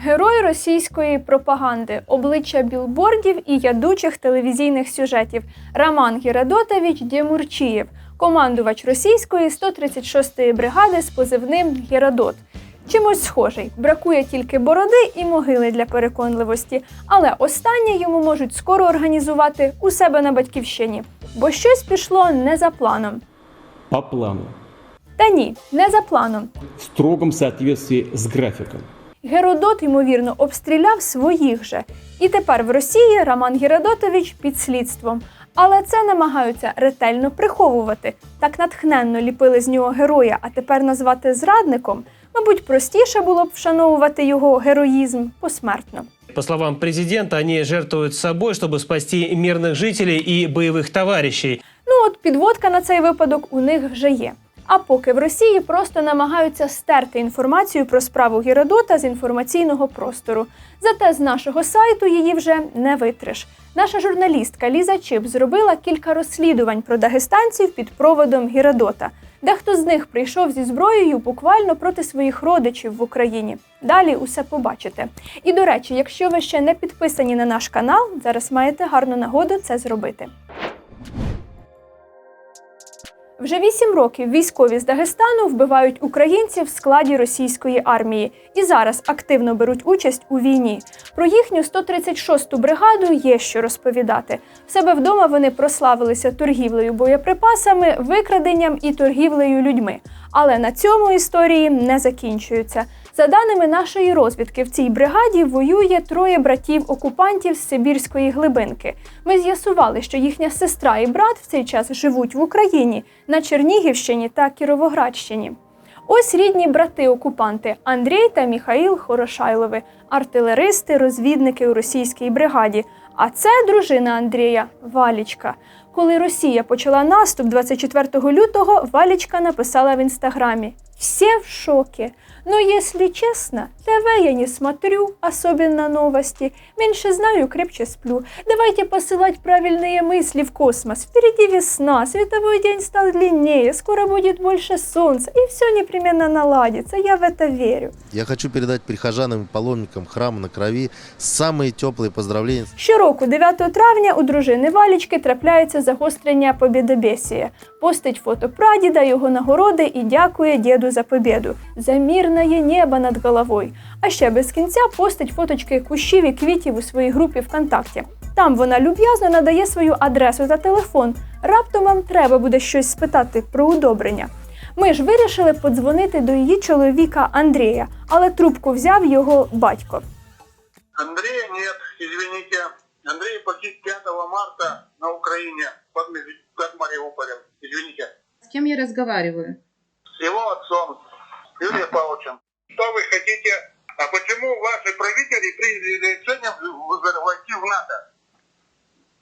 Герой російської пропаганди, обличчя білбордів і ядучих телевізійних сюжетів Роман Геродотович Дємурчієв, командувач російської 136-ї бригади з позивним Геродот. Чимось схожий, бракує тільки бороди і могили для переконливості, але останнє йому можуть скоро організувати у себе на батьківщині, бо щось пішло не за планом. по плану, Та ні, не за планом. в строгом соответствии с графиком. Геродот, ймовірно, обстріляв своїх же. І тепер в Росії Роман Геродотович під слідством. Але це намагаються ретельно приховувати. Так натхненно ліпили з нього героя, а тепер назвати зрадником. Мабуть, простіше було б вшановувати його героїзм посмертно. По словам президента, они жертвуют собой, чтобы спасти мирных жителей и боевых товарищей. Ну от підводка на цей випадок у них вже є. А поки в Росії просто намагаються стерти інформацію про справу Геродота з інформаційного простору. Зате з нашого сайту її вже не витриш. Наша журналістка Ліза Чип зробила кілька розслідувань про дагестанців під проводом Геродота. Дехто з них прийшов зі зброєю буквально проти своїх родичів в Україні. Далі усе побачите. І до речі, якщо ви ще не підписані на наш канал, зараз маєте гарну нагоду це зробити. Вже вісім років військові з Дагестану вбивають українців в складі російської армії і зараз активно беруть участь у війні. Про їхню 136-ту бригаду є що розповідати. В себе вдома вони прославилися торгівлею боєприпасами, викраденням і торгівлею людьми. Але на цьому історії не закінчуються. За даними нашої розвідки, в цій бригаді воює троє братів-окупантів з Сибірської глибинки. Ми з'ясували, що їхня сестра і брат в цей час живуть в Україні на Чернігівщині та Кіровоградщині. Ось рідні брати-окупанти Андрій та Міхаїл Хорошайлови, артилеристи, розвідники у російській бригаді. А це дружина Андрія Валічка. Коли Росія почала наступ 24 лютого, Валічка написала в інстаграмі: Всі в шокі. Но если честно, ТВ я не смотрю, особенно новости. Меньше знаю, крепче сплю. Давайте посылать правильные мысли в космос. Впереди весна, световой день стал длиннее, скоро будет больше солнца, и все непременно наладится. Я в это верю. Я хочу передать прихожанам и паломникам храма на крови самые теплые поздравления Щороку, 9 травня, у дружини Валічки трапляється загострення побєдобєсія. Постить фото прадіда, його нагороди і дякує діду за побєду. За мирне небо над головою. А ще без кінця постить фоточки кущів і квітів у своїй групі ВКонтакті. Там вона люб'язно надає свою адресу та телефон. Раптом вам треба буде щось спитати про удобрення. Ми ж вирішили подзвонити до її чоловіка Андрія, але трубку взяв його батько. Андрея нет, извините. Андрей погиб 5 марта на Украине под, под Мариуполем. Извините. С кем я разговариваю? С его отцом, Юрием Павловичем. Что вы хотите? А почему ваши правители приняли решение в- в- войти в НАТО?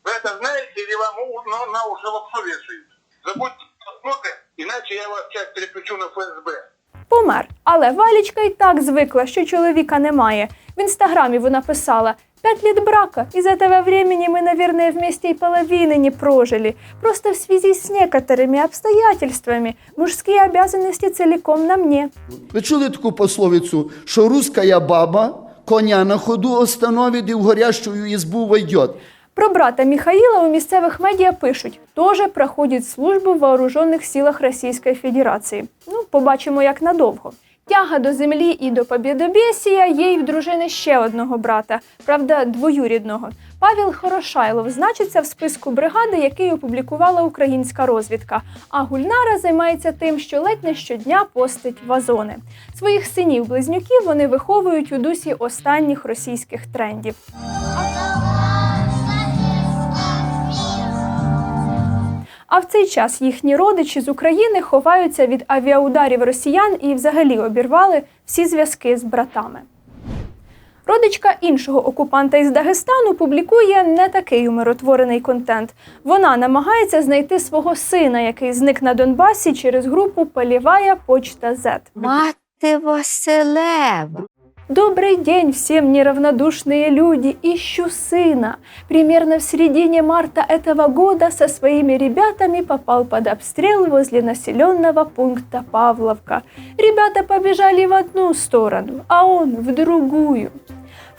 Вы это знаете или вам у- на, на уши лапшу вешают? Забудьте посмотры, иначе я вас сейчас переключу на ФСБ. Помер. Але Валічка й так звикла, що чоловіка немає. В інстаграмі вона писала: «Пять лет брака. Из этого времени мы, наверное, вместе и половины не прожили. Просто в связи с некоторыми обстоятельствами мужские обязанности целиком на мне. Ви чули таку пословицю, що русская баба коня на ходу остановить і в горящу ізбу войдет. Про брата Михаїла у місцевих медіа пишуть, теж проходить службу в вооружених силах Російської Федерації. Ну, побачимо, як надовго. Тяга до землі і до побєдобєсія є й в дружини ще одного брата, правда, двоюрідного. Павел Хорошайлов значиться в списку бригади, який опублікувала українська розвідка. А Гульнара займається тим, що ледь не щодня постить вазони. Своїх синів-близнюків вони виховують у дусі останніх російських трендів. А в цей час їхні родичі з України ховаються від авіаударів росіян і взагалі обірвали всі зв'язки з братами. Родичка іншого окупанта із Дагестану публікує не такий умиротворений контент. Вона намагається знайти свого сина, який зник на Донбасі через групу Полівая Почта Z. Мати Василева. Добрый день всем неравнодушные люди, ищу сына. Примерно в середине марта этого года со своими ребятами попал под обстрел возле населенного пункта Павловка. Ребята побежали в одну сторону, а он в другую.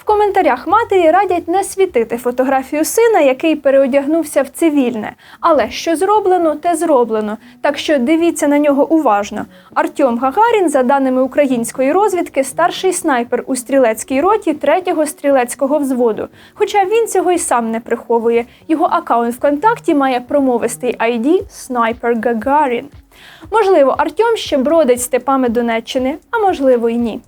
Коментарях матері радять не світити фотографію сина, який переодягнувся в цивільне. Але що зроблено, те зроблено. Так що дивіться на нього уважно. Артем Гагарін, за даними української розвідки, старший снайпер у стрілецькій роті 3-го стрілецького взводу. Хоча він цього й сам не приховує. Його аккаунт ВКонтакті має промовистий ID Снайпер Гагарін. Можливо, Артем ще бродить степами Донеччини, а можливо, й ні.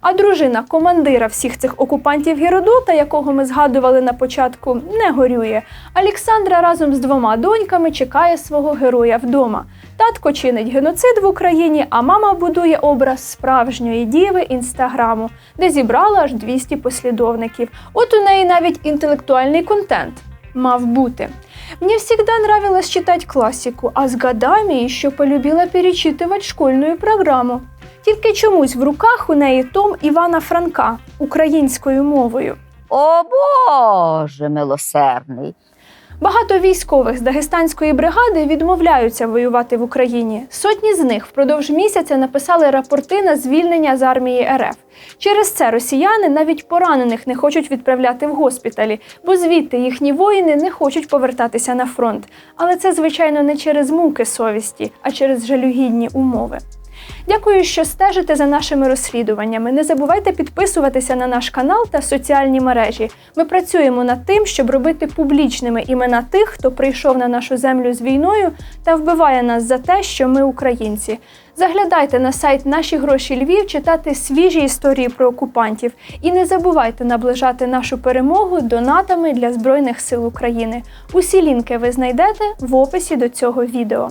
А дружина командира всіх цих окупантів Геродота, якого ми згадували на початку, не горює. Олександра разом з двома доньками чекає свого героя вдома. Татко чинить геноцид в Україні, а мама будує образ справжньої діви інстаграму, де зібрала аж 200 послідовників. От у неї навіть інтелектуальний контент мав бути. Мне всегда нравилось читать классику, а с годами еще полюбила перечитывать школьную програму. Тільки чомусь в руках у неї том Івана Франка українською мовою. О Боже милосердний. Багато військових з Дагестанської бригади відмовляються воювати в Україні. Сотні з них впродовж місяця написали рапорти на звільнення з армії РФ. Через це росіяни навіть поранених не хочуть відправляти в госпіталі, бо звідти їхні воїни не хочуть повертатися на фронт. Але це, звичайно, не через муки совісті, а через жалюгідні умови. Дякую, що стежите за нашими розслідуваннями. Не забувайте підписуватися на наш канал та соціальні мережі. Ми працюємо над тим, щоб робити публічними імена тих, хто прийшов на нашу землю з війною та вбиває нас за те, що ми українці. Заглядайте на сайт Наші гроші Львів, читати свіжі історії про окупантів. І не забувайте наближати нашу перемогу донатами для Збройних сил України. Усі лінки ви знайдете в описі до цього відео.